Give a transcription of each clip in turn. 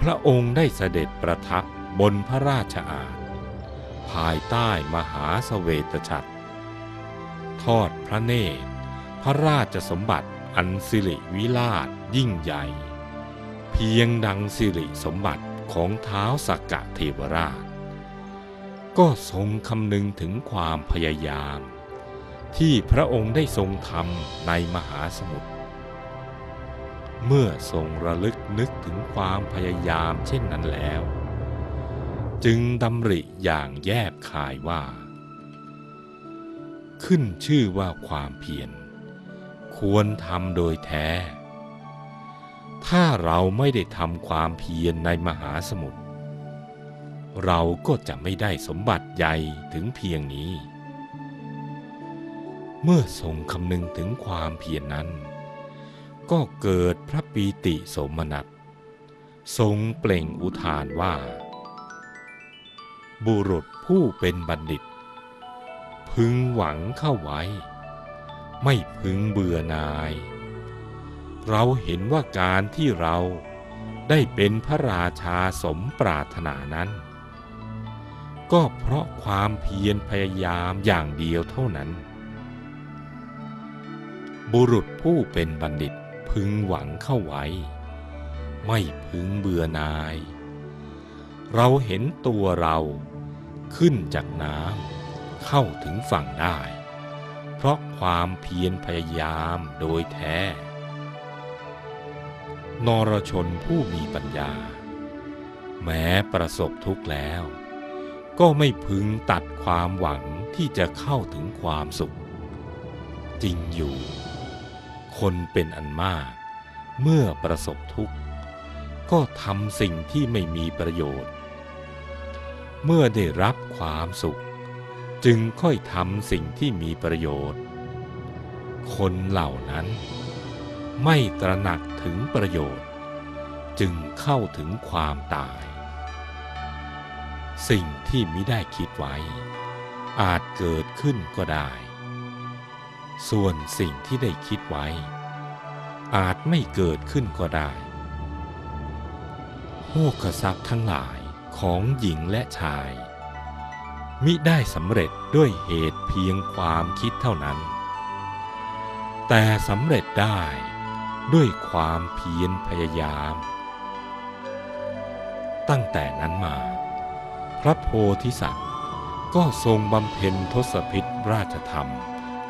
พระองค์ได้เสด็จประทับบนพระราชอาณภายใต้มหาสเวตฉัตรทอดพระเนตร พระราชสมบัติอันสิริวิลาศยิ่งใหญ่ เพียงดังสิริสมบัติของเท้าสักกะเทวราช ก็ทรงคำนึงถึงความพยายาม ที่พระองค์ได้ทรงทำในมหาสมุทร เมื่อทรงระลึกนึกถึงความพยายามเช่นนั้นแล้ว จึงดำริอย่างแยบคายว่า ขึ้นชื่อว่าความเพียรควรทำโดยแท้ ถ้าเราไม่ได้ทำความเพียรในมหาสมุทรเราก็จะไม่ได้สมบัติใหญ่ถึงเพียงนี้ เมื่อทรงคำนึงถึงความเพียรนนั้น ก็เกิดพระปีติสมนัสทรงเปล่งอุทานว่า บุรุษผู้เป็นบัณฑิต พึงหวังเข้าไว้ ไม่พึงเบื่อนาย เราเห็นว่าการที่เราได้เป็นพระราชาสมปรารถนานั้น ก็เพราะความเพียรพยายามอย่างเดียวเท่านั้น บุรุษผู้เป็นบัณฑิต พึงหวังเข้าไว้ ไม่พึงเบื่อนาย เราเห็นตัวเราขึ้นจากน้ำเข้าถึงฝั่งได้ เพราะความเพียรพยายามโดยแท้ นรชนผู้มีปัญญา แม้ประสบทุกข์แล้ว ก็ไม่พึงตัดความหวังที่จะเข้าถึงความสุข จริงอยู่ คนเป็นอันมาก เมื่อประสบทุกข์ ก็ทำสิ่งที่ไม่มีประโยชน์ เมื่อได้รับความสุข จึงค่อยทำสิ่งที่มีประโยชน์ คนเหล่านั้น ไม่ตระหนักถึงประโยชน์ จึงเข้าถึงความตาย สิ่งที่มิได้คิดไว้ อาจเกิดขึ้นก็ได้ ส่วนสิ่งที่ได้คิดไว้ อาจไม่เกิดขึ้นก็ได้โภคทรัพย์ทั้งหลายของหญิงและชาย มิได้สำเร็จด้วยเหตุเพียงความคิดเท่านั้น แต่สำเร็จได้ด้วยความเพียรพยายาม ตั้งแต่นั้นมา พระโพธิสัตว์ก็ทรงบำเพ็ญทศพิธราชธรรม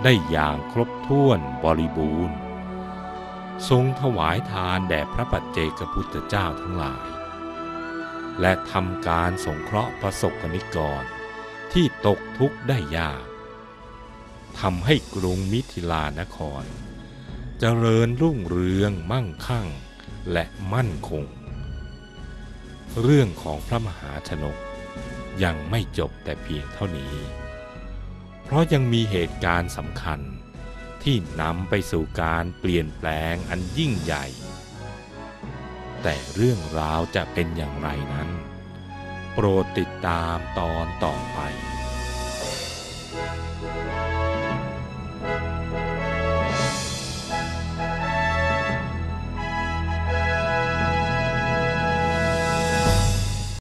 ได้อย่างครบถ้วนบริบูรณ์ ทรงถวายทานแด่พระปัจเจกพุทธเจ้าทั้งหลาย และทำการสงเคราะห์ประสบกนิกรที่ตกทุกข์ได้ยากทำให้กรุงมิถิลานคร เจริญรุ่งเรืองมั่งคั่งและมั่นคง เรื่องของพระมหาชนกยังไม่จบแต่เพียงเท่านี้ เพราะยังมีเหตุการณ์สำคัญ ที่นำไปสู่การเปลี่ยนแปลงอันยิ่งใหญ่ แต่เรื่องราวจะเป็นอย่างไรนั้น โปรดติดตามตอนต่อไป